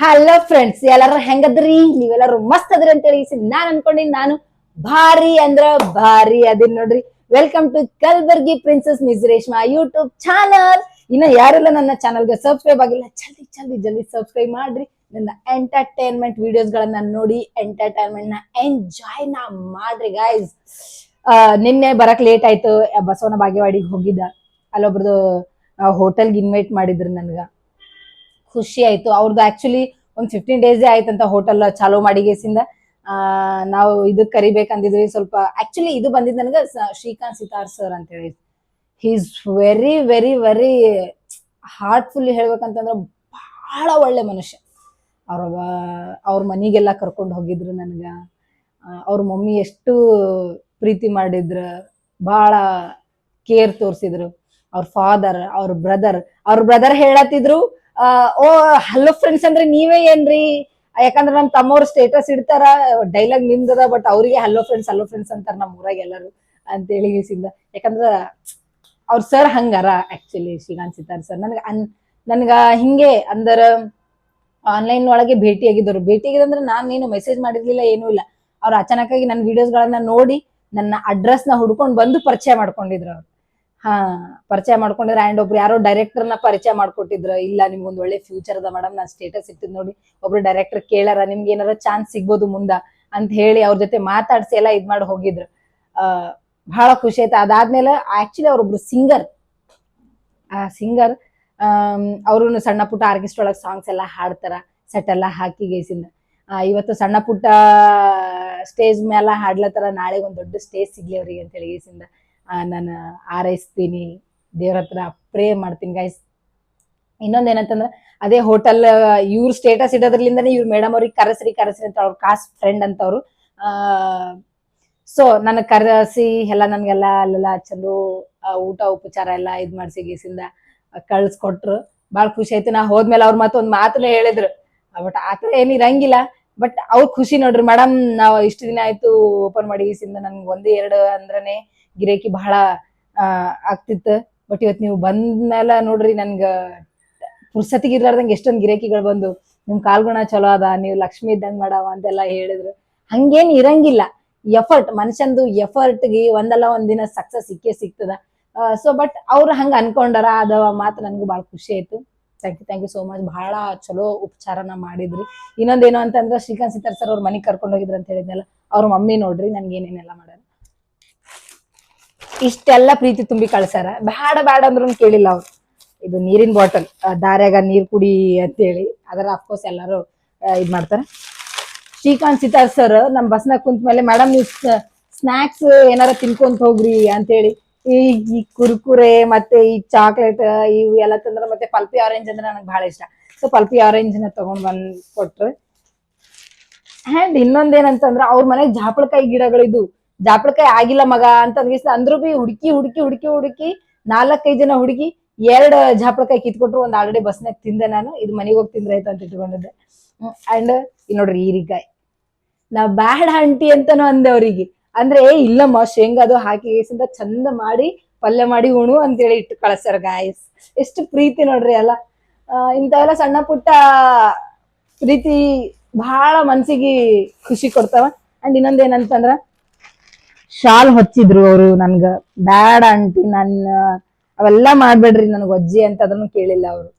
Hello friends ಎಲ್ಲಾರು ಹೆಂಗದ್ರಿ? ನೀವೆಲ್ಲರೂ ಮಸ್ತ್ ಅದ್ರಿ ಅಂತ ಹೇಳಿ ನಾನ್ ಅನ್ಕೊಂಡಿನ್, ನಾನು ಭಾರಿ ಅಂದ್ರ ಭಾರಿ ಅದಿನ್ ನೋಡ್ರಿ. Welcome to Kalaburagi princess miss Reshma YouTube channel ಇನ್ನ ಯಾರೆಲ್ಲ ನನ್ನ ಚಾನಲ್ಗೆ ಸಬ್ಸ್ಕ್ರೈಬ್ ಆಗಿಲ್ಲ, ಜಲ್ದಿ ಜಲ್ದಿ ಜಲ್ದಿ ಸಬ್ಸ್ಕ್ರೈಬ್ ಮಾಡ್ರಿ. ನನ್ನ ಎಂಟರ್ಟೈನ್ಮೆಂಟ್ ವಿಡಿಯೋಸ್ ಗಳನ್ನ ನೋಡಿ ಎಂಟರ್ಟೈನ್ಮೆಂಟ್ನ ಎಂಜಾಯ್ನ ಮಾಡ್ರಿ ಗಾಯ್ಸ್ ನಿನ್ನೆ ಬರಕ್ ಲೇಟ್ ಆಯ್ತು, ಬಸವನ ಬಾಗೇವಾಡಿಗೆ ಹೋಗಿದ್ದ. ಅಲ್ಲೊಬ್ರದ್ದು ಹೋಟೆಲ್ಗೆ ಇನ್ವೈಟ್ ಮಾಡಿದ್ರು ನನ್ಗ. ಖುಷಿ ಆಯ್ತು. ಅವ್ರದ್ದು ಆಕ್ಚುಲಿ ಒಂದ್ ಫಿಫ್ಟೀನ್ ಡೇಸ್ ಆಯ್ತಂತ ಹೋಟೆಲ್ ಚಾಲೂ ಮಾಡಿಗೇಸಿಂದ ನಾವು ಇದಕ್ ಕರಿಬೇಕಂದಿದ್ವಿ ಸ್ವಲ್ಪ ಆಕ್ಚುಲಿ ಇದು ಬಂದಿದ್ ನನಗೆ ಶ್ರೀಕಾಂತ್ ಸಿತಾರ್ ಸರ್ ಅಂತ ಹೇಳಿ is very very very heartfully ಹೇಳ್ಬೇಕಂತಂದ್ರೆ ಬಹಳ ಒಳ್ಳೆ ಮನುಷ್ಯ. ಅವ್ರ ಅವ್ರ ಮನಿಗೆಲ್ಲ ಕರ್ಕೊಂಡು ಹೋಗಿದ್ರು ನನಗೆ. ಅವ್ರ ಮಮ್ಮಿ ಎಷ್ಟು ಪ್ರೀತಿ ಮಾಡಿದ್ರು ಬಹಳ ಕೇರ್ ತೋರಿಸಿದ್ರು. ಅವ್ರ ಫಾದರ್ ಅವ್ರ ಬ್ರದರ್ ಅವ್ರ ಬ್ರದರ್ ಹೇಳತ್ತಿದ್ರು. ಓ ಹಲೋ ಫ್ರೆಂಡ್ಸ್ ಅಂದ್ರೆ ನೀವೇ ಏನ್ರಿ? ಯಾಕಂದ್ರೆ ನಮ್ ತಮ್ಮವ್ರ ಸ್ಟೇಟಸ್ ಇಡ್ತಾರ ಡೈಲಾಗ್ ನಿಮ್ದದ ಬಟ್ ಅವ್ರಿಗೆ ಹಲೋ ಫ್ರೆಂಡ್ಸ್ ಹಲೋ ಫ್ರೆಂಡ್ಸ್ ಅಂತಾರ ನಮ್ ಊರಾಗ ಎಲ್ಲರೂ ಅಂತೇಳಿ ಗೀಸಿಂದ ಯಾಕಂದ್ರ ಅವ್ರ ಸರ್ ಹಂಗಾರ ಆಕ್ಚುಲಿ ಶ್ರೀಕಾಂತ್ ಸಿತಾರ್ ಸರ್ ನನ್ಗ ಅನ್, ನನ್ಗ ಹಿಂಗೆ ಅಂದರ ಆನ್ಲೈನ್ ಒಳಗೆ ಭೇಟಿ ಆಗಿದ್ರು ಭೇಟಿ ಆಗಿದಂದ್ರೆ ನಾನು ಏನು ಮೆಸೇಜ್ ಮಾಡಿರ್ಲಿಲ್ಲ, ಏನೂ ಇಲ್ಲ. ಅವ್ರು ಅಚಾನಕ್ಕಾಗಿ ನನ್ನ ವಿಡಿಯೋಸ್ ಗಳನ್ನ ನೋಡಿ ನನ್ನ ಅಡ್ರೆಸ್ನ ಹುಡ್ಕೊಂಡು ಬಂದು ಪರಿಚಯ ಮಾಡ್ಕೊಂಡಿದ್ರು ಅವ್ರು. ಹಾ, ಪರಿಚಯ ಮಾಡ್ಕೊಂಡಿದ್ರೆ ಅಂಡ್ ಒಬ್ರು ಯಾರೋ ಡೈರೆಕ್ಟರ್ನ ಪರಿಚಯ ಮಾಡ್ಕೊಟ್ಟಿದ್ರು. ಇಲ್ಲ, ನಿಮ್ಗೊಂದ್ ಒಳ್ಳೆ ಫ್ಯೂಚರ್ ಅದ ಮೇಡಮ್ ನಾ ಸ್ಟೇಟಸ್ ಇಟ್ಟಿದ್ ನೋಡಿ, ಒಬ್ರು ಡೈರೆಕ್ಟರ್ ಕೇಳಾರ, ನಿಮ್ಗೆ ಏನಾರ ಚಾನ್ಸ್ ಸಿಗ್ಬೋದು ಮುಂದ ಅಂತ ಹೇಳಿ ಅವ್ರ ಜೊತೆ ಮಾತಾಡ್ಸಿ ಎಲ್ಲ ಇದ್ ಮಾಡಿ ಹೋಗಿದ್ರು. ಬಹಳ ಖುಷಿ ಆಯ್ತು. ಅದಾದ್ಮೇಲೆ ಆಕ್ಚುಲಿ ಅವ್ರೊಬ್ರು ಸಿಂಗರ್ ಆ ಸಿಂಗರ್ ಅವರು ಸಣ್ಣ ಪುಟ್ಟ ಆರ್ಕೆಸ್ಟ್ರಾ ಒಳಗೆ ಸಾಂಗ್ಸ್ ಎಲ್ಲ ಹಾಡ್ತಾರ ಸೆಟ್ ಎಲ್ಲ ಹಾಕಿ ಗೇಸಿಂದ. ಇವತ್ತು ಸಣ್ಣ ಪುಟ್ಟ ಸ್ಟೇಜ್ ಮೇಲೆ ಹಾಡ್ಲತ್ತಾರ. ನಾಳೆ ಒಂದು ದೊಡ್ಡ ಸ್ಟೇಜ್ ಸಿಗ್ಲಿ ಅವ್ರಿಗೆ ಅಂತ ಹೇಳಿ ಗೇಸಿಂದ. ನಾನು ಆರೈಸ್ತೀನಿ ದೇವ್ರ ಹತ್ರ ಪ್ರೇ ಮಾಡ್ತೀನಿ ಗೈಸ್ ಇನ್ನೊಂದೇನಂತಂದ್ರೆ, ಅದೇ ಹೋಟೆಲ್ ಇವ್ರ ಸ್ಟೇಟಸ್ ಇಡೋದ್ರಲ್ಲಿಂದನೇ ಇವ್ರು ಮೇಡಮ್ ಅವ್ರಿಗೆ ಕರೆಸ್ರಿ ಕರೆಸ್ರಿ ಅಂತ ಅವ್ರ ಕಾಸ್ಟ್ ಫ್ರೆಂಡ್ ಅಂತವ್ರು. ಸೊ ನನಗೆ ಕರೆಸಿ, ಎಲ್ಲ ನನಗೆಲ್ಲ ಅಲ್ಲೆಲ್ಲ ಚಲೋ ಊಟ, ಉಪಚಾರ ಎಲ್ಲ ಇದು ಮಾಡಿಸಿ, ಗೀಸಿಂದ ಕಳ್ಸ್ಕೊಟ್ರು. ಭಾಳ ಖುಷಿ ಆಯ್ತು. ನಾ ಹೋದ್ಮೇಲೆ ಅವ್ರ ಮತ್ತೊಂದು ಮಾತನ್ನ ಹೇಳಿದ್ರು. ಬಟ್ ಆ ಥರ ಏನು ಇರಂಗಿಲ್ಲ. ಬಟ್ ಅವ್ರು ಖುಷಿ ನೋಡ್ರಿ ಮೇಡಮ್ ನಾವು ಇಷ್ಟು ದಿನ ಆಯ್ತು ಓಪನ್ ಮಾಡಿ, ಗೀಸಿಂದ ನನ್ಗೆ ಒಂದು ಎರಡು ಅಂದ್ರನೆ ಗಿರಾಕಿ ಬಹಳ ಆಗ್ತಿತ್ತು. ಬಟ್ ಇವತ್ ನೀವು ಬಂದ್ಮೇಲೆ ನೋಡ್ರಿ ನನ್ಗ ಪುರ್ಸತಿಗೆ ಇರ್ಲಾರ್ದಂಗ ಎಷ್ಟೊಂದ್ ಗಿರಾಕಿಗಳು ಬಂದು, ನಿಮ್ ಕಾಲ್ಗುಣ ಚಲೋ ಅದ, ನೀವು ಲಕ್ಷ್ಮಿ ಇದ್ದಂಗ್ ಮಾಡವ ಅಂತೆಲ್ಲ ಹೇಳಿದ್ರು. ಹಂಗೇನ್ ಇರಂಗಿಲ್ಲ. ಎಫರ್ಟ್ ಮನುಷ್ಯಂದು ಎಫರ್ಟ್ಗೆ ಒಂದಲ್ಲ ಒಂದಿನ ಸಕ್ಸಸ್ ಸಿಕ್ಕೇ ಸಿಗ್ತದ. ಸೊ ಬಟ್ ಅವ್ರು ಹಂಗ ಅನ್ಕೊಂಡಾರ, ಅದ ಮಾತು ನನಗೂ ಬಹಳ ಖುಷಿ ಆಯ್ತು. Thank you thank you so much ಬಹಳ ಚಲೋ ಉಪಚಾರನ ಮಾಡಿದ್ರಿ. ಇನ್ನೊಂದೇನು ಅಂತಂದ್ರೆ ಶ್ರೀಕಾಂತ್ ಸಿತಾರ್ ಸರ್ ಅವ್ರ ಮನೆಗ್ ಕರ್ಕೊಂಡು ಹೋಗಿದ್ರು ಅಂತ ಹೇಳಿದ್ನಲ್ಲ, ಅವ್ರ ಮಮ್ಮಿ ನೋಡ್ರಿ ನನ್ಗೆ ಏನೇನೆಲ್ಲ ಮಾಡ್ಯಾರ ಇಷ್ಟೆಲ್ಲ ಪ್ರೀತಿ ತುಂಬಿ ಕಳ್ಸಾರ ಬ್ಯಾಡ ಬ್ಯಾಡ ಅಂದ್ರೂ ಕೇಳಿಲ್ಲ ಅವ್ರು. ಇದು ನೀರಿನ ಬಾಟಲ್ ದಾರ್ಯಾಗ ನೀರ್ ಕುಡಿ ಅಂತೇಳಿ. ಅದರ ಅಫ್ಕೋರ್ಸ್ ಎಲ್ಲರೂ ಇದ್ ಮಾಡ್ತಾರ. ಶ್ರೀಕಾಂತ್ ಸಿತಾರ್ ಸರ್ ನಮ್ ಬಸ್ನಾಗ ಕುಂತ ಮೇಲೆ ಮೇಡಮ್ ನೀವು ಸ್ನಾಕ್ಸ್ ಏನಾರ ತಿನ್ಕೊಂತ ಹೋಗ್ರಿ ಅಂತೇಳಿ. ಈ ಈ ಕುರ್ಕುರೆ ಮತ್ತೆ ಈ ಚಾಕ್ಲೇಟ್ ಇವು ಎಲ್ಲ ತಂದ್ರ ಮತ್ತೆ ಪಲ್ಪಿ ಆರೆಂಜ್ ಅಂದ್ರೆ ನನಗೆ ಬಹಳ ಇಷ್ಟ. ಸೊ ಪಲ್ಪಿ ಆರೆಂಜ್ನ ತಗೊಂಡ್ ಬಂದ್ ಕೊಟ್ರು. ಅಂಡ್ ಇನ್ನೊಂದೇನಂತಂದ್ರ ಅವ್ರ ಮನೆಗ್ ಜಾಪಳಕಾಯಿ ಗಿಡಗಳಿದ್ದು ಜಾಪಳಕಾಯಿ ಆಗಿಲ್ಲ ಮಗ ಅಂತ ಅಂದ್ರು ಬಿ ಹುಡುಕಿ ಹುಡುಕಿ ಹುಡುಕಿ ಹುಡುಕಿ ನಾಲ್ಕೈದು ಜನ ಹುಡುಗಿ ಎರಡ್ ಜಾಪಳಕಾಯಿ ಕಿತ್ಕೊಟ್ರು, ಒಂದ್ ಆಲ್ರೆಡಿ ಬಸ್ನಾಗ ತಿಂದೆ ನಾನು. ಇದು ಮನೆಗೆ ಹೋಗಿ ತಿಂದ್ರೆ ಆಯ್ತು ಅಂತ ಇಟ್ಕೊಂಡಿದ್ದೆ. ಅಂಡ್ ನೋಡ್ರಿ ಹೀರಿಕಾಯಿ ನಾ ಬ್ಯಾಡ್ ಆಂಟಿ ಅಂತಾನು ಅಂದೆ ಅವ್ರಿಗೆ. ಅಂದ್ರೆ ಇಲ್ಲಮ್ಮ, ಶೇಂಗಾ ಅದು ಹಾಕಿ ಚಂದ ಮಾಡಿ ಪಲ್ಯ ಮಾಡಿ ಉಣು ಅಂತೇಳಿ ಇಟ್ಟು ಕಳಿಸ್ತಾರ ಗಾಯಸ್ ಎಷ್ಟು ಪ್ರೀತಿ ನೋಡ್ರಿ ಅಲ್ಲ. ಇಂಥವೆಲ್ಲ ಸಣ್ಣ ಪುಟ್ಟ ಪ್ರೀತಿ ಬಹಳ ಮನ್ಸಿಗೆ ಖುಷಿ ಕೊಡ್ತಾವ. ಅಂಡ್ ಇನ್ನೊಂದೇನಂತಂದ್ರ ಶಾಲ್ ಹೊಚ್ಚಿದ್ರು ಅವರು ನನ್ಗ. ಬ್ಯಾಡ ಆಂಟಿ ನನ್ನ ಅವೆಲ್ಲ ಮಾಡ್ಬೇಡ್ರಿ ನನಗೆ ಅಜ್ಜಿ ಅಂತ ಅದನ್ನು ಕೇಳಿಲ್ಲ ಅವರು.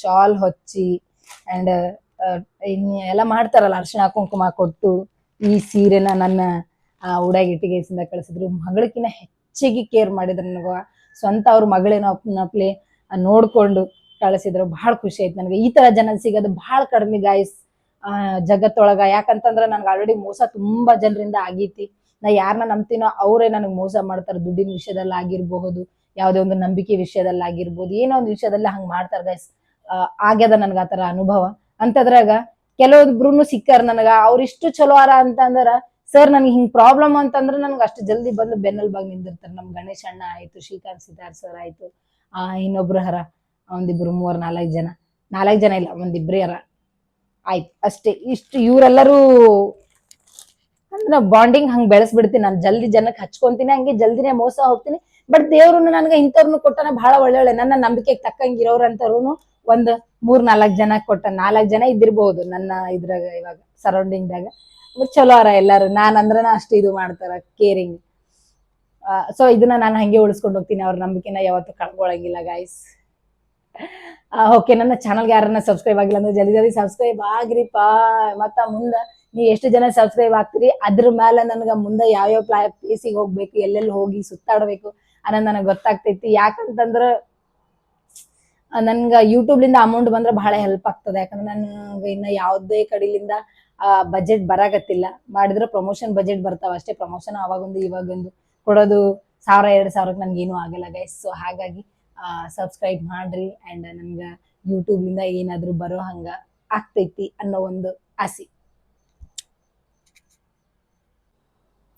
ಶಾಲ್ ಹೊಚ್ಚಿ ಅಂಡ್ ಎಲ್ಲ ಮಾಡ್ತಾರಲ್ಲ, ಅರ್ಶಿಣ ಕುಂಕುಮ ಕೊಟ್ಟು ಈ ಸೀರೆನ ನನ್ನ, ಆ ಉಡಾಗಿ ಇಟ್ಟಿಗೆಸಿಂದ ಕಳಿಸಿದ್ರು. ಮಗಳಕಿನ ಹೆಚ್ಚಿಗೆ ಕೇರ್ ಮಾಡಿದ್ರು ನನಗ. ಸ್ವಂತ ಅವ್ರ ಮಗಳೇನೋ ಅಪ್ನಪ್ಲೆ ನೋಡ್ಕೊಂಡು ಕಳಿಸಿದ್ರು. ಬಹಳ ಖುಷಿ ಆಯ್ತು ನನಗೆ. ಈ ತರ ಜನ ಸಿಗೋದು ಬಹಳ ಕಡಿಮೆ ಗಾಯಸ್ ಜಗತ್ತೊಳಗ. ಯಾಕಂತಂದ್ರ ನನ್ಗೆ ಆಲ್ರೆಡಿ ಮೋಸ ತುಂಬಾ ಜನರಿಂದ ಆಗೈತಿ. ನಾ ಯಾರನ್ನ ನಂಬ್ತೀನೋ ಅವರೇ ನನಗೆ ಮೋಸ ಮಾಡ್ತಾರೆ, ದುಡ್ಡಿನ ವಿಷಯದಲ್ಲಿ ಆಗಿರಬಹುದು, ಯಾವುದೇ ಒಂದು ನಂಬಿಕೆ ವಿಷಯದಲ್ಲಿ ಏನೋ ಒಂದು ವಿಷಯದಲ್ಲಿ ಹಂಗ್ ಮಾಡ್ತಾರೆ ಗೈಸ್ ಆಗ್ಯದ ನನ್ಗ ಆತರ ಅನುಭವ. ಅಂತದ್ರಾಗ ಕೆಲವೊಬ್ರು ಸಿಕ್ಕಾರ ನನಗ, ಅವ್ರ ಇಷ್ಟು ಚಲೋ ಅರ ಅಂತಂದ್ರ ಸರ್, ನನಗೆ ಹಿಂಗ್ ಪ್ರಾಬ್ಲಮ್ ಅಂತಂದ್ರೆ ನನ್ಗೆ ಅಷ್ಟು ಜಲ್ದಿ ಬಂದು ಬೆನ್ನಲ್ ಬಾಗ್ ನಿಂದಿರ್ತಾರೆ. ನಮ್ ಗಣೇಶ್ ಅಣ್ಣ ಆಯ್ತು, ಶ್ರೀಕಾಂತ್ ಸಿದ್ದಾರ್ ಸರ್ ಆಯ್ತು, ಆ, ಇನ್ನೊಬ್ರು ಹರ, ಒಂದಿಬ್ರು ಮೂವರ್ ನಾಲ್ಕು ಜನ. ನಾಲ್ಕು ಜನ ಇಲ್ಲ, ಒಂದಿಬ್ರೇ ಹರ. ಆಯ್ತು, ಅಷ್ಟೇ. ಇಷ್ಟು ಇವರೆಲ್ಲರೂ ಅಂದ್ರೆ ಬಾಂಡಿಂಗ್ ಹಂಗ್ ಬೆಳೆಸ್ಬಿಡ್ತೀನಿ. ನಾನು ಜಲ್ದಿ ಜನಕ್ಕೆ ಹಚ್ಕೊಂತೀನಿ, ಹಂಗೆ ಜಲ್ದಿನೇ ಮೋಸ ಹೋಗ್ತೀನಿ. ಬಟ್ ದೇವ್ರನ್ನ ನನಗೆ ಇಂಥವ್ರನ್ನು ಕೊಟ್ಟನ ಬಹಳ ಒಳ್ಳೊಳ್ಳೆ. ಒಳ್ಳೆ ನನ್ನ ನಂಬಿಕೆಗೆ ತಕ್ಕಂಗಿರೋರು ಅಂತವ್ರು ಒಂದ್ ಮೂರ್ ನಾಲ್ಕ್ ಜನ ಕೊಟ್ಟ ನಾಲ್ಕ್ ಜನ ಇದ್ದಿರ್ಬಹುದು ನನ್ನ ಇದ್ರಾಗ ಇವಾಗ ಸರೌಂಡಿಂಗ್ ದಾಗ ಚಲೋ ಅರ ಎಲ್ಲಾರು. ನಾನ್ ಅಂದ್ರನ ಅಷ್ಟು ಇದು ಮಾಡ್ತಾರ ಕೇರಿಂಗ್ ಸೊ ಇದನ್ನ ನಾನು ಹಂಗೆ ಉಳಿಸ್ಕೊಂಡು ಹೋಗ್ತೀನಿ. ಅವ್ರ ನಂಬಿಕೆನ ಯಾವತ್ತೂ ಕಳ್ಕೊಳಂಗಿಲ್ಲ ಗಾಯ್ಸ್ ಓಕೆ ನನ್ನ ಚಾನಲ್ಗೆ ಯಾರನ್ನ ಸಬ್ಸ್ಕ್ರೈಬ್ ಆಗಿಲ್ಲ ಅಂದ್ರೆ ಜಲ್ದಿ ಜಲ್ದಿ ಸಬ್ಸ್ಕ್ರೈಬ್ ಆಗ್ರಿಪಾ. ಮತ್ತ ಮುಂದ ನೀವು ಎಷ್ಟು ಜನ ಸಬ್ಸ್ಕ್ರೈಬ್ ಆಗ್ತೀರಿ? ಅದ್ರ ಮೇಲೆ ನನಗೆ ಮುಂದೆ ಯಾವ್ಯಾವ ಪ್ಲಾ, ಪ್ಲೇಸಿಗೆ ಹೋಗ್ಬೇಕು, ಎಲ್ಲೆಲ್ಲಿ ಹೋಗಿ ಸುತ್ತಾಡ್ಬೇಕು ಅನ್ನೋದು ನನಗೆ ಗೊತ್ತಾಗ್ತೈತಿ. ಯಾಕಂತಂದ್ರ, ನನ್ಗೆ ಯೂಟ್ಯೂಬ್ಲಿಂದ ಅಮೌಂಟ್ ಬಂದ್ರೆ ಬಹಳ ಹೆಲ್ಪ್ ಆಗ್ತದೆ. ಯಾಕಂದ್ರೆ ನನಗೆ ಇನ್ನ ಯಾವುದೇ ಕಡೆಲಿಂದ ಬಜೆಟ್ ಬರಾಗತ್ತಿಲ್ಲ ಮಾಡಿದ್ರೆ ಪ್ರಮೋಷನ್ ಬಜೆಟ್ ಬರ್ತಾವ ಅಷ್ಟೇ. ಪ್ರಮೋಷನ್ ಅವಾಗೊಂದು, ಇವಾಗೊಂದು. ಕೊಡೋದು ಸಾವಿರ, ಎರಡು ಸಾವಿರಕ್ಕೆ ನನ್ಗೇನು ಆಗಲ್ಲ ಗೈಸ್ ಸೊ ಹಾಗಾಗಿ ಸಬ್ಸ್ಕ್ರೈಬ್ ಮಾಡ್ರಿ. ಆ್ಯಂಡ್ ನನ್ಗೆ ಯೂಟ್ಯೂಬ್ಲಿಂದ ಏನಾದರೂ ಬರೋ ಹಂಗ ಆಗ್ತೈತಿ ಅನ್ನೋ ಒಂದು ಆಸೆ.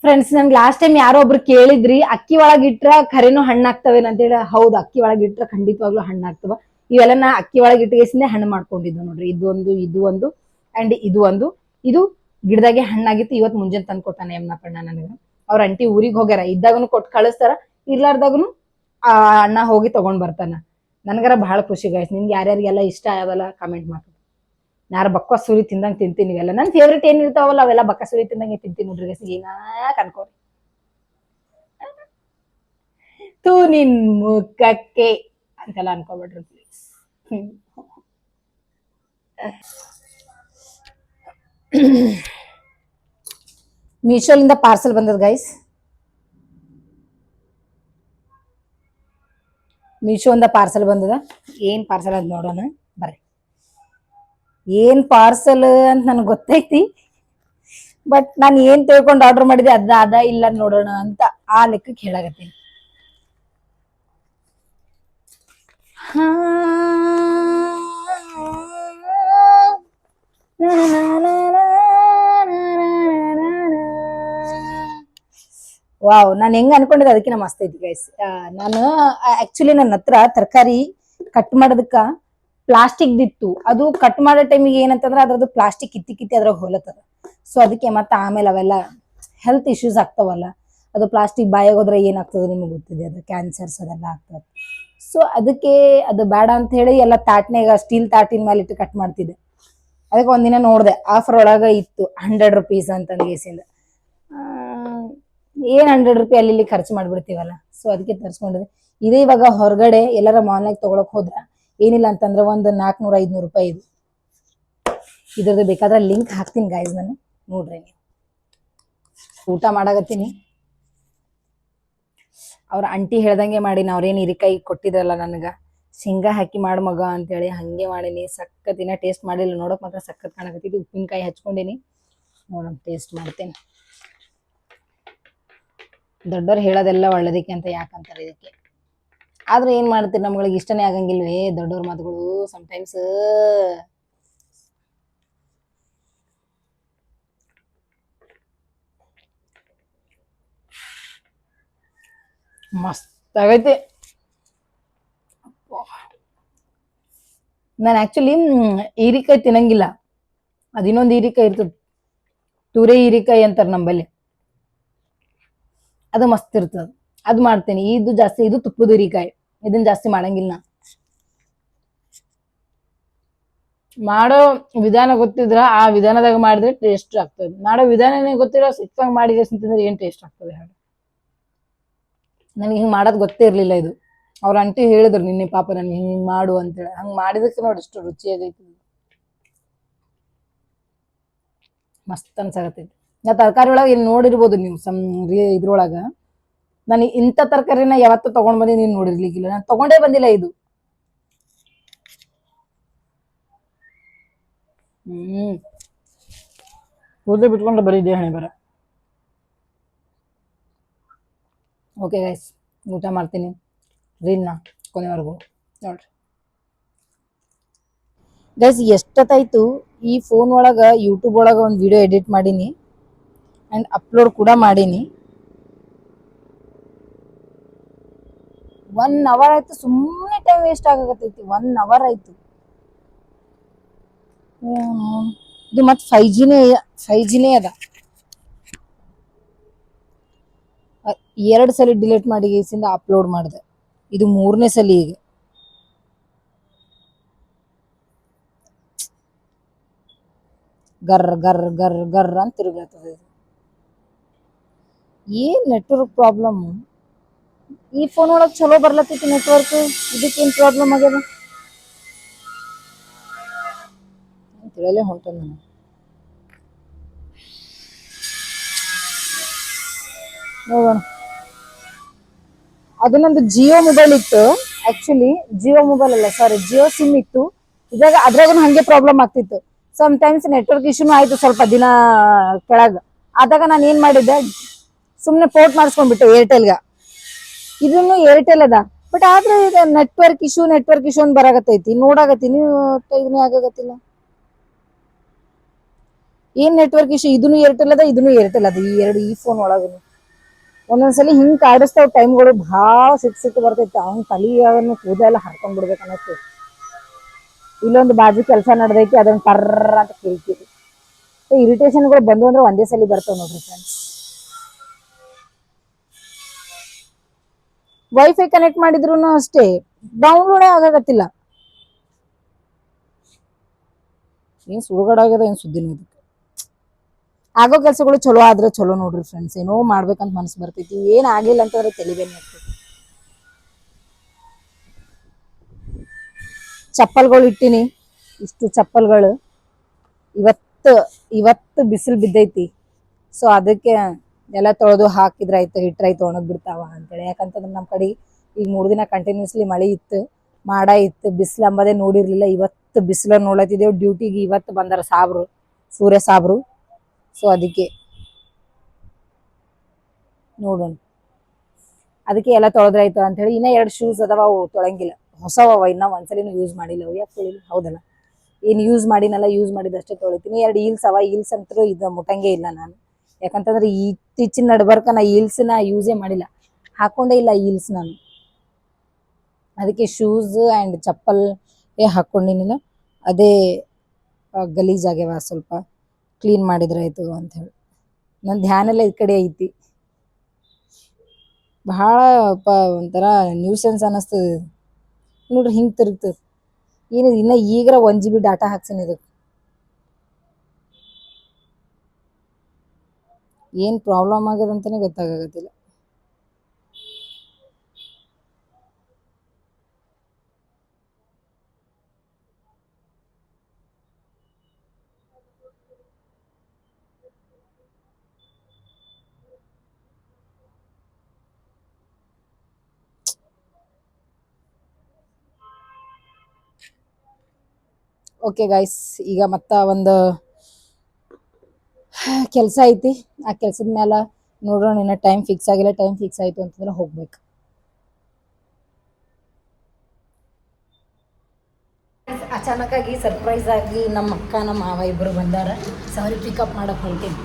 ಫ್ರೆಂಡ್ಸ್ ನನ್ಗೆ ಲಾಸ್ಟ್ ಟೈಮ್ ಯಾರೋ ಒಬ್ರು ಕೇಳಿದ್ರಿ, ಅಕ್ಕಿ ಒಳಗ್ ಇಟ್ರ ಖರೇನು ಹಣ್ಣಾಗ್ತವೇನ ಅಂತೇಳಿ ಹೌದು, ಅಕ್ಕಿ ಒಳಗ್ ಇಟ್ರ ಖಂಡಿತವಾಗ್ಲೂ ಹಣ್ಣಾಗ್ತವ. ಇವೆಲ್ಲ ನಾ ಅಕ್ಕಿ ಒಳಗ್ ಇಟ್ಟಿಗೆಸಿಂದ ಹಣ್ಣು ಮಾಡ್ಕೊಂಡಿದ್ದು ನೋಡ್ರಿ. ಇದು ಒಂದು ಇದು ಒಂದು ಅಂಡ್ ಇದು ಒಂದು. ಇದು ಗಿಡದಾಗೆ ಹಣ್ಣಾಗಿತ್ತು ಇವತ್ತು ಮುಂಜಾನೆ ತಂದು ಕೊಟ್ಟಾನೆ ಯಮ್ನಪ್ಪಣ್ಣ ನನಗೆ. ಅವ್ರ ಅಂಟಿ ಊರಿಗೆ ಹೋಗ್ಯಾರ, ಇದ್ದಾಗನು ಕೊಟ್ಟು ಕಳಿಸ್ತಾರ, ಇರ್ಲಾರ್ದಾಗನು ಆ ಅಣ್ಣ ಹೋಗಿ ತಗೊಂಡ್ ಬರ್ತಾನ. ನನಗರ ಬಹಳ ಖುಷಿ ಗಾಯ್ಸ್ ನಿಮ್ಗೆ ಯಾರ್ಯಾರಿಗೆಲ್ಲ ಇಷ್ಟ ಆಗಲ್ಲ ಕಮೆಂಟ್ ಮಾಡಿ ನಾರ ಬಕ್ಕ ಸುರಿ ತಿಂದಂಗೆ ತಿಂತೀನಿ ಇವೆಲ್ಲ. ನನ್ನ ಫೇವ್ರೇಟ್ ಏನ್ ಇರ್ತಾವಲ್ಲ, ಅವೆಲ್ಲ ಬಕ್ಕ ಸುರಿ ತಿಂದಂಗೆ ತಿಂತೀನಿ ನೋಡ್ರಿ ಏನಾಕ್ ಅನ್ಕೋರಿ ತೂ ನಿನ್ ಮುಖಕ್ಕೆ ಅಂತೆಲ್ಲ ಅನ್ಕೋಬೇಡ್ರಿ ಪ್ಲೀಸ್ ಮೀಶೋಲಿಂದ ಪಾರ್ಸೆಲ್ ಬಂದದ ಗೈಸ್ ಮೀಶೋಯಿಂದ ಪಾರ್ಸೆಲ್ ಬಂದದ. ಏನ್ ಪಾರ್ಸೆಲ್ ಅಂತ ನೋಡೋಣ. ಏನ್ ಪಾರ್ಸಲ್ ಅಂತ ನನಗೆ ಗೊತ್ತೈತಿ. ಬಟ್ ನಾನು ಏನ್ ತಿಳ್ಕೊಂಡು ಆರ್ಡರ್ ಮಾಡಿದೆ ಅದ ಅದ ಇಲ್ಲ ನೋಡೋಣ ಅಂತ ಆ ಲೆಕ್ಕಕ್ಕೆ ಹೇಳಾಗತ್ತೀನಿ ವಾವ್ ನಾನು ಹೆಂಗ್ ಅನ್ಕೊಂಡಿದ್ದೆ ಅದಕ್ಕಿಂತ ಮಸ್ತ್ ಐತಿ ಗೈಸ್ ನಾನು ಆಕ್ಚುಲಿ ನನ್ನ ಹತ್ರ ತರಕಾರಿ ಕಟ್ ಮಾಡೋದಕ್ಕ ಪ್ಲಾಸ್ಟಿಕ್ ದಿತ್ತು ಅದು ಕಟ್ ಮಾಡೋ ಟೈಮಿಗೆ ಏನಂತಂದ್ರೆ ಅದ್ರದ್ದು ಪ್ಲಾಸ್ಟಿಕ್ ಕಿತ್ತಿ ಕಿತ್ತಿ ಅದ್ರಾಗ ಹೊಲತ್ತದ. ಸೊ ಅದಕ್ಕೆ ಮತ್ತೆ ಆಮೇಲೆ ಅವೆಲ್ಲ ಹೆಲ್ತ್ ಇಶ್ಯೂಸ್ ಆಗ್ತಾವಲ್ಲ. ಅದು ಪ್ಲಾಸ್ಟಿಕ್ ಬಾಯಾಗ ಹೋದ್ರೆ ಏನಾಗ್ತದೆ ನಿಮ್ಗೆ ಗೊತ್ತಿದೆ? ಅದು ಕ್ಯಾನ್ಸರ್ಸ್ ಅದೆಲ್ಲ ಆಗ್ತದೆ. ಸೊ ಅದಕ್ಕೆ ಅದು ಬೇಡ ಅಂತ ಹೇಳಿ ಎಲ್ಲ ತಾಟ್ನಾಗ ಸ್ಟೀಲ್ ತಾಟಿನ ಮೇಲೆ ಇಟ್ಟು ಕಟ್ ಮಾಡ್ತಿದ್ದೆ. ಅದಕ್ಕೆ ಒಂದಿನ ನೋಡಿದೆ ಆಫರ್ ಒಳಗ ಇತ್ತು ಹಂಡ್ರೆಡ್ ರುಪೀಸ್ ಅಂತಂದು ಗೇಸಿಂದ ಏನ್ ಹಂಡ್ರೆಡ್ ರುಪಿ ಅಲ್ಲಿ ಇಲ್ಲಿ ಖರ್ಚು ಮಾಡ್ಬಿಡ್ತೀವಲ್ಲ? ಸೊ ಅದಕ್ಕೆ ತರಿಸ್ಕೊಂಡಿದ್ದೆ ಇದೇ ಇವಾಗ ಹೊರಗಡೆ ಎಲ್ಲರ ಮಾಲ್ನಾಗ ತಗೊಳಕ್ ಹೋದ್ರ ಏನಿಲ್ಲ ಅಂತಂದ್ರೆ ಒಂದು ನಾಲ್ಕುನೂರ ಐದ್ನೂರು ರೂಪಾಯಿ ಇದು. ಇದ್ರದ್ದು ಬೇಕಾದ್ರೆ ಲಿಂಕ್ ಹಾಕ್ತೀನಿ ಗಾಯ್ಸ್ ನಾನು. ನೋಡ್ರಿ ನೀವು. ಊಟ ಮಾಡಾಕತ್ತೀನಿ. ಅವ್ರ ಅಂಟಿ ಹೇಳ್ದಂಗೆ ಮಾಡೀನಿ, ಅವ್ರೇನು ಹಿರಿಕಾಯಿ ಕೊಟ್ಟಿದ್ರಲ್ಲ ನನಗೆ. ಶೇಂಗಾ ಹಾಕಿ ಮಾಡು ಮಗ ಅಂತೇಳಿ ಹಂಗೆ ಮಾಡೀನಿ. ಸಖತ್ತಿನ ಟೇಸ್ಟ್ ಮಾಡಿಲ್ಲ. ನೋಡೋಕೆ ಮಾತ್ರ ಸಖತ್ ಕಾಣಕತ್ತಿದ್ದು ಉಪ್ಪಿನಕಾಯಿ ಹಚ್ಕೊಂಡಿನಿ. ನೋಡೋಣ ಟೇಸ್ಟ್ ಮಾಡ್ತೇನೆ. ದೊಡ್ಡವ್ರು ಹೇಳೋದೆಲ್ಲ ಒಳ್ಳೇದಕ್ಕೆ ಅಂತ ಯಾಕಂತಾರೆ ಇದಕ್ಕೆ. ಆದ್ರೆ ಏನ್ ಮಾಡ್ತೀರಿ ನಮ್ಗಳಿಗೆ ಇಷ್ಟನೇ ಆಗಂಗಿಲ್ವೇ ದೊಡ್ಡವ್ರ ಮಾತುಗಳು ಸಮಟೈಮ್ಸ್ ಮಸ್ತ್ ಆಗೈತಿ. ನಾನು ಆಕ್ಚುಲಿ ಹೀರಿಕಾಯಿ ತಿನ್ನಂಗಿಲ್ಲ. ಅದ್ ಇನ್ನೊಂದು ಹೀರಿಕಾಯಿ ಇರ್ತದೆ. ತುರೆ ಹೀರಿಕಾಯಿ ಅಂತಾರ ನಂಬಲ್ಲಿ ಅದು ಮಸ್ತ್ ಇರ್ತದ. ಅದು ಮಾಡ್ತೇನೆ. ಇದು ಜಾಸ್ತಿ, ಇದು ತುಪ್ಪದ ಹೀರಿಕಾಯಿ. ಇದನ್ನ ಜಾಸ್ತಿ ಮಾಡಂಗಿಲ್ಲ ನಾ. ಮಾಡೋ ವಿಧಾನ ಗೊತ್ತಿದ್ರ ಆ ವಿಧಾನದಾಗ ಮಾಡಿದ್ರೆ ಟೇಸ್ಟ್ ಆಗ್ತದೆ. ಮಾಡೋ ವಿಧಾನನೇ ಗೊತ್ತಿರೋ ಸಿಕ್ಕಂಗ್ ಮಾಡಿದ್ರೆ ಅಂತಂದ್ರೆ ಏನ್ ಟೇಸ್ಟ್ ಆಗ್ತದೆ ನನಗೆ ಹಿಂಗ್ ಮಾಡೋದ್ ಗೊತ್ತೇ ಇರ್ಲಿಲ್ಲ ಇದು. ಅವ್ರ ಅಂಟಿ ಹೇಳಿದ್ರು ನಿನ್ನೆ, ಪಾಪ ನನ್ಗೆ ಹಿಂಗ್ ಮಾಡು ಅಂತೇಳಿ. ಹಂಗ್ ಮಾಡಿದಕ್ಕೆ ನೋಡಿ ಇಷ್ಟು ರುಚಿಯಾಗೈತಿ ಮಸ್ತ್ ಅನ್ಸಾಗತ್ತೈತಿ ನಾ ತರಕಾರಿ ಒಳಗೆ ಇಲ್ಲಿ ನೋಡಿರ್ಬೋದು ನೀವು ಸಮ್ ಇದ್ರೊಳಗ? ನಾನು ಇಂಥ ತರಕಾರಿನ ಯಾವತ್ತೂ ತಗೊಂಡ್ ಬಂದಿ ನೀನು ನೋಡಿರ್ಲಿಕ್ಕಿಲ್ಲ. ನಾನು ತಗೊಂಡೇ ಬಂದಿಲ್ಲ ಇದು. ಹ್ಮ್. ಬಿಟ್ಕೊಂಡು ಬರೀ ಹಣೆ ಬರ. ಓಕೆ ಗೈಸ್ ಊಟ ಮಾಡ್ತೀನಿ. ರೀಲ್ನ ಕೊನೆವರೆಗೂ ನೋಡ್ರಿ. ಗೈಸ್ ಎಷ್ಟೊತ್ತಾಯ್ತು? ಈ ಫೋನ್ ಒಳಗ ಯೂಟ್ಯೂಬ್ ಒಳಗೆ ಒಂದು ವಿಡಿಯೋ ಎಡಿಟ್ ಮಾಡೀನಿ. ಆ್ಯಂಡ್ ಅಪ್ಲೋಡ್ ಕೂಡ ಮಾಡೀನಿ. ಒನ್ ಅವರ್ ಆಯ್ತು ಸುಮ್ಮನೆ ಟೈಮ್ ವೇಸ್ಟ್ ಆಗಕತ್ತೈತಿ. ಒನ್ ಅವರ್ ಆಯ್ತು. ಇದು ಮತ್ತೆ ಫೈವ್ ಜಿನೇ ಫೈವ್ ಜಿನೇ ಅದ. ಎರಡು ಸಲ ಡಿಲೀಟ್ ಮಾಡಿ ಈಸಿಂದ ಅಪ್ಲೋಡ್ ಮಾಡಿದೆ. ಇದು ಮೂರನೇ ಸಲ ಈಗ. ಗರ್ ಗರ್ ಗರ್ ಗರ್ ಅಂತ ತಿರುಗತ್ತದ ಇದು. ಏನು ನೆಟ್ವರ್ಕ್ ಪ್ರಾಬ್ಲಮ್ ಈ ಫೋನ್ ಒಳಗ್ ಚಲೋ ಬರ್ಲತ್ತೈತಿ ನೆಟ್ವರ್ಕ್ ಇದಕ್ಕೇನ್ ಪ್ರಾಬ್ಲಮ್ ಆಗ್ಯದ? ತಿಳಿಯಲೇ ನನಗೆ ನೋಡೋಣ. ಅದು ನಂದು ಜಿಯೋ ಮೊಬೈಲ್ ಇತ್ತು. ಆಕ್ಚುಲಿ ಜಿಯೋ ಮೊಬೈಲ್ ಅಲ್ಲ ಸಾರಿ ಜಿಯೋ ಸಿಮ್ ಇತ್ತು. ಇದಾಗ ಅದ್ರಾಗೂ ಹಂಗೆ ಪ್ರಾಬ್ಲಮ್ ಆಗ್ತಿತ್ತು. ಸಮ್ ಟೈಮ್ಸ್ ನೆಟ್ವರ್ಕ್ ಇಶ್ಯೂನು ಆಯ್ತು ಸ್ವಲ್ಪ ದಿನ ಕೆಳಗ. ಆದಾಗ ನಾನು ಏನ್ ಮಾಡಿದ್ದೆ? ಸುಮ್ಮನೆ ಪೋರ್ಟ್ ಮಾಡಿಸ್ಕೊಂಡ್ಬಿಟ್ಟೆ ಏರ್ಟೆಲ್ಗ ಇದನ್ನು ಏರ್ಟೆಲ್ ಅದ. ಬಟ್ ಆದ್ರೆ ಇದು ನೆಟ್ವರ್ಕ್ ಇಶ್ಯೂ ನೆಟ್ವರ್ಕ್ ಇಶ್ಯೂ ಅಂತ ಬರಾಕತ್ತೈತಿ. ನೋಡಾಕತ್ತೀನಿ ಇದನ್ನೇ ಆಗಾಗತ್ತಿಲ್ಲ ಏನ್ ನೆಟ್ವರ್ಕ್ ಇಶ್ಯೂ ಇದನ್ನು ಏರ್ಟೆಲ್ ಅದ, ಇದನ್ನು ಏರ್ಟೆಲ್ ಅದ. ಈ ಎರಡು, ಈ ಫೋನ್ ಒಳಗೂ ಒಂದೊಂದ್ಸಲಿ ಹಿಂಗ್ ಕಾಡಿಸ್ತಾವ ಟೈಮ್ಗಳು ಭಾಳ ಸಿಟ್ಟು ಸಿಟ್ಟು ಬರ್ತೈತಿ. ಅವ್ನ ತಲಿಯನ್ನು ಕೂದ ಎಲ್ಲ ಬಿಡ್ಬೇಕು ಅನ್ನಿಸ್ತೈತಿ ಇಲ್ಲೊಂದು ಬಾಜು ಕೆಲಸ ನಡೆದೈತಿ ಅದನ್ನ ಕರ್ರ ಅಂತ ಇರಿಟೇಷನ್ ಇರಿಟೇಷನ್ಗಳು ಬಂದು ಅಂದ್ರೆ ಒಂದೇ ಸಲ ಬರ್ತಾವ ನೋಡ್ರಿ ಫ್ರೆಂಡ್ಸ್ ವೈಫೈ ಕನೆಕ್ಟ್ ಮಾಡಿದ್ರು ಅಷ್ಟೇ ಡೌನ್ಲೋಡೇ ಆಗಾಗತ್ತಿಲ್ಲ ಏನ್ ಸುಡುಗಾಡ ಆಗ್ಯದ, ಏನ್ ಇದಕ್ಕೆ. ಆಗೋ ಕೆಲಸಗಳು ಚಲೋ ಆದ್ರೆ ಚಲೋ ನೋಡ್ರಿ ಫ್ರೆಂಡ್ಸ್ ಏನೋ ಮಾಡ್ಬೇಕಂತ ಮನಸ್ಸು ಬರ್ತೈತಿ, ಏನ್ ಆಗಿಲ್ಲ ಅಂತಂದ್ರೆ ತಲೆಬೇನೆ ಚಪ್ಪಲ್ಗಳು ಇಟ್ಟಿನಿ, ಇಷ್ಟು ಚಪ್ಪಲ್ಗಳು. ಇವತ್ತು ಇವತ್ತು ಬಿಸಿಲು ಬಿದ್ದೈತಿ. ಸೊ ಅದಕ್ಕೆ ಎಲ್ಲ ತೊಳೆದು ಹಾಕಿದ್ರಾಯ್ತು ಆಯ್ತು ಇಟ್ರಾಯ್ತು ಒಣಗ್ ಬಿಡ್ತಾವ ಅಂತೇಳಿ. ಯಾಕಂತಂದ್ರೆ ನಮ್ಮ ಕಡೆ ಈಗ ಮೂರು ದಿನ ಕಂಟಿನ್ಯೂಸ್ಲಿ ಮಳೆ ಇತ್ತು, ಮಾಡ ಇತ್ತು, ಬಿಸಿಲು ಅಂಬದೇ ನೋಡಿರ್ಲಿಲ್ಲ. ಇವತ್ತು ಬಿಸಿಲ ನೋಡ್ಲತ್ತಿದ್ದೇವೆ ಡ್ಯೂಟಿಗೆ ಇವತ್ತು ಬಂದಾರ ಸಾಬ್ರು, ಸೂರ್ಯ ಸಾಬ್ರು. ಸೊ ಅದಕ್ಕೆ ನೋಡೋಣ. ಅದಕ್ಕೆ ಎಲ್ಲ ತೊಳೆದ್ರಾಯ್ತು ಅಂತ ಹೇಳಿ ಇನ್ನ ಎರಡು ಶೂಸ್ ಅದಾವ, ಅವು ತೊಳಂಗಿಲ್ಲ. ಹೊಸವ ಇನ್ನ ಒಂದ್ಸಲಿನೂ ಯೂಸ್ ಮಾಡಿಲ್ಲ. ಅವು ಯಾಕೆ ತೊಳಿಲಿ ಹೌದಲ್ಲ. ಏನು ಯೂಸ್ ಮಾಡಿನಲ್ಲ ಯೂಸ್ ಮಾಡಿದಷ್ಟೇ ತೊಳಿತೀನಿ. ಎರಡು ಈಲ್ಸ್ ಅವ ಈಲ್ಸ್ ಅಂತೂ ಇದು ಮುಟ್ಟಂಗೆ ಇಲ್ಲ ನಾನು. ಯಾಕಂತಂದ್ರೆ ಇತ್ತೀಚಿನ ನಡ್ಬರ್ಕ ನಾ ಈಲ್ಸ್ನ ಯೂಸೇ ಮಾಡಿಲ್ಲ. ಹಾಕೊಂಡೇ ಇಲ್ಲ ಈಲ್ಸ್ ನಾನು. ಅದಕ್ಕೆ ಶೂಸ್ ಆ್ಯಂಡ್ ಚಪ್ಪಲ್ ಏ ಹಾಕೊಂಡಿನಿಲ್ಲ. ಅದೇ ಗಲೀಜಾಗ್ಯವ ಸ್ವಲ್ಪ. ಕ್ಲೀನ್ ಮಾಡಿದ್ರೆ ಆಯ್ತು ಅಂತ ಹೇಳಿ. ನನ್ನ ಧ್ಯಾನ ಎಲ್ಲ ಈ ಕಡೆ ಐತಿ. ಬಹಳ ಪ, ಒಂಥರ ನ್ಯೂಸೆನ್ಸ್ ಅನ್ನಿಸ್ತದೆ. ನೋಡ್ರಿ ಹಿಂಗೆ ತಿರುಗ್ತದೆ. ಏನು ಇನ್ನ ಈಗ ಒನ್ ಜಿ ಬಿ ಡಾಟಾ ಹಾಕ್ಸೀನಿ ಇದಕ್ಕೆ ಏನು ಪ್ರಾಬ್ಲಮ್ ಆಗ್ಯದ ಅಂತಾನೆ ಗೊತ್ತಾಗತ್ತಿಲ್ಲ ಓಕೆ ಗಾಯ್ಸ್ ಈಗ ಮತ್ತ ಒಂದು ಕೆಲಸ ಐತಿ. ಆ ಕೆಲಸದ ಮೇಲೆ ನೋಡೋಣ ಇನ್ನ ಟೈಮ್ ಫಿಕ್ಸ್ ಆಗಿಲ್ಲ ಟೈಮ್ ಫಿಕ್ಸ್ ಆಯ್ತು ಅಂತಂದ್ರೆ ಹೋಗ್ಬೇಕು. ಅಚಾನಕ್ ಆಗಿ ಸರ್ಪ್ರೈಸ್ ಆಗಿ ನಮ್ಮ ಅಕ್ಕ, ನಮ್ಮ ಮಾವ ಇಬ್ಬರು ಬಂದಾರ. ಸಾರಿ ಪಿಕಪ್ ಮಾಡಕ್ ಹೊಂಟೀನಿ.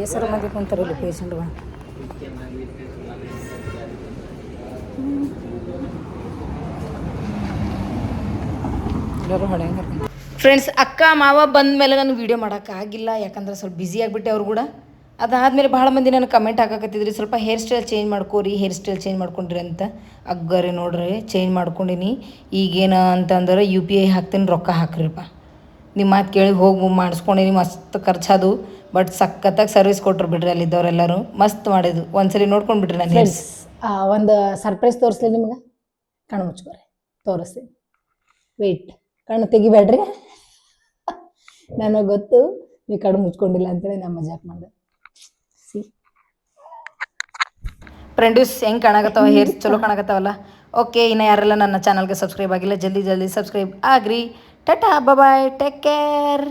ಹೆಸರು ಮಂದಿ ಕುಂತಾರಿಲ್ಲ ಪೇಷಂಟ್ಗಳು ಎಲ್ಲರೂ ಹೊಡೆಯಂಗಾರ ಫ್ರೆಂಡ್ಸ್ ಅಕ್ಕ, ಮಾವ ಬಂದ ಮೇಲೆ ನಾನು ವೀಡಿಯೋ ಮಾಡೋಕ್ಕಾಗಿಲ್ಲ ಯಾಕಂದ್ರೆ ಸ್ವಲ್ಪ ಬ್ಯುಸಿ ಆಗಿಬಿಟ್ಟೆ ಅವ್ರು ಕೂಡ. ಅದಾದಮೇಲೆ ಭಾಳ ಮಂದಿ ನನಗೆ ಕಮೆಂಟ್ ಹಾಕಕತ್ತಿದ್ರಿ, ಸ್ವಲ್ಪ ಹೇರ್ ಸ್ಟೈಲ್ ಚೇಂಜ್ ಮಾಡ್ಕೋರಿ ಹೇರ್ ಸ್ಟೈಲ್ ಚೇಂಜ್ ಮಾಡ್ಕೊಂಡ್ರಿ ಅಂತ. ಅಗ್ಗರಿ ನೋಡ್ರಿ ಚೇಂಜ್ ಮಾಡ್ಕೊಂಡಿನಿ. ಈಗೇನು ಅಂತಂದ್ರೆ ಯು ಪಿ ಐ ಹಾಕ್ತೀನಿ, ರೊಕ್ಕ ಹಾಕ್ರಿಪ್ಪ. ನಿಮ್ಮ ಮಾತು ಕೇಳಿ ಹೋಗಿ, ಮಾಡಿಸ್ಕೊಂಡಿನಿ, ಮಸ್ತ್ ಖರ್ಚಾದು. ಬಟ್ ಸಖತ್ತಾಗಿ ಸರ್ವಿಸ್ ಕೊಟ್ರು ಬಿಡ್ರಿ ಅಲ್ಲಿದ್ದವರೆಲ್ಲರೂ. ಮಸ್ತ್ ಮಾಡಿದ್ದು. ಒಂದ್ಸಲಿ ನೋಡ್ಕೊಂಡು ಬಿಡ್ರಿ ನಾನು ಫ್ರೆಂಡ್ಸ್ ಒಂದು ಸರ್ಪ್ರೈಸ್ ತೋರಿಸ್ಲಿ ನಿಮ್ಗೆ. ಕಣ್ಣು ಮುಚ್ಕೋರಿ. ತೋರಿಸ್ತೀನಿ. ವೆಯ್ಟ್ ಕಣ್ಣು ತೆಗಿಬೇಡ್ರಿ. ನನಗೆ ಗೊತ್ತು ನೀ ಕಡು ಮುಚ್ಕೊಂಡಿಲ್ಲ ಅಂತೇಳಿ ನಮ್ಮ ಮಜಾಕ್ ಮಾಡಿದೆ. ಸಿ. ಫ್ರೆಂಡ್ಸ್ ಹೆಂಗೆ ಕಾಣಕತ್ತಾವ? ಹೇರ್ ಚಲೋ ಕಾಣಕತ್ತಾವಲ್ಲ? ಓಕೆ ಇನ್ನು ಯಾರೆಲ್ಲ ನನ್ನ ಚಾನಲ್ಗೆ ಸಬ್ಸ್ಕ್ರೈಬ್ ಆಗಿಲ್ಲ, ಜಲ್ದಿ ಜಲ್ದಿ ಸಬ್ಸ್ಕ್ರೈಬ್ ಆಗ್ರಿ. Tata bye take care